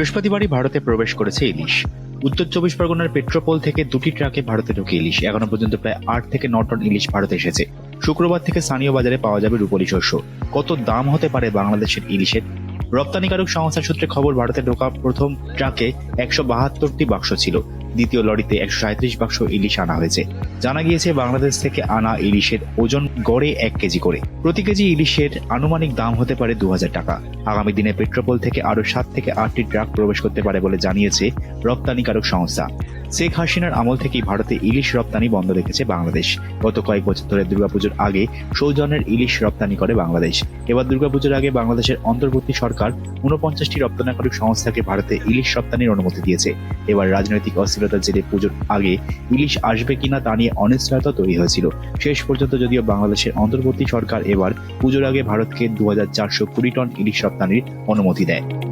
বৃহস্পতিবারই ভারতে প্রবেশ করেছে ইলিশ। উত্তর চব্বিশ পরগনার পেট্রোপোল থেকে দুটি ট্রাকে ভারতে ঢুকে ইলিশ। এখনও পর্যন্ত প্রায় আট থেকে ন টন ইলিশ ভারতে এসেছে। শুক্রবার থেকে স্থানীয় বাজারে পাওয়া যাবে রূপলি শস্য। কত দাম হতে পারে বাংলাদেশের ইলিশের? রপ্তানিকারক সংস্থার সূত্রে খবর, ভারতে ঢোকা প্রথম ট্রাকে একশো বাহাত্তরটি বাক্স ছিল। দ্বিতীয় লরিতে একশো সাঁত্রিশ বাক্স ইলিশ আনা হয়েছে। জানা গিয়েছে, বাংলাদেশ থেকে আনা ইলিশের ওজন গড়ে এক কেজি করে। প্রতি কেজি ইলিশের আনুমানিক দাম হতে পারে দু হাজার টাকা। আগামী দিনে পেট্রোপোল থেকে আরও সাত থেকে আটটি ট্রাক প্রবেশ করতে পারে বলে জানিয়েছে রপ্তানিকারক সংস্থা। শেখ হাসিনার আমল থেকেই ভারতে ইলিশ রপ্তানি বন্ধ রেখেছে বাংলাদেশ। গত কয়েক বছর ধরে দুর্গাপুজোর আগে সৌজন্যের ইলিশ রপ্তানি করে বাংলাদেশ। এবার দুর্গাপুজোর আগে বাংলাদেশের অন্তর্বর্তী সরকার উনপঞ্চাশটি রপ্তানিকারক সংস্থাকে ভারতে ইলিশ রপ্তানির অনুমতি দিয়েছে। এবার রাজনৈতিক অস্থিরতার জেরে পুজোর আগে ইলিশ আসবে কিনা তা নিয়ে অনিশ্চয়তা তৈরি হয়েছিল। শেষ পর্যন্ত যদিও বাংলাদেশের অন্তর্বর্তী সরকার এবার পুজোর আগে ভারতকে দু হাজার চারশো কুড়ি টন ইলিশ রপ্তানির অনুমতি দেয়।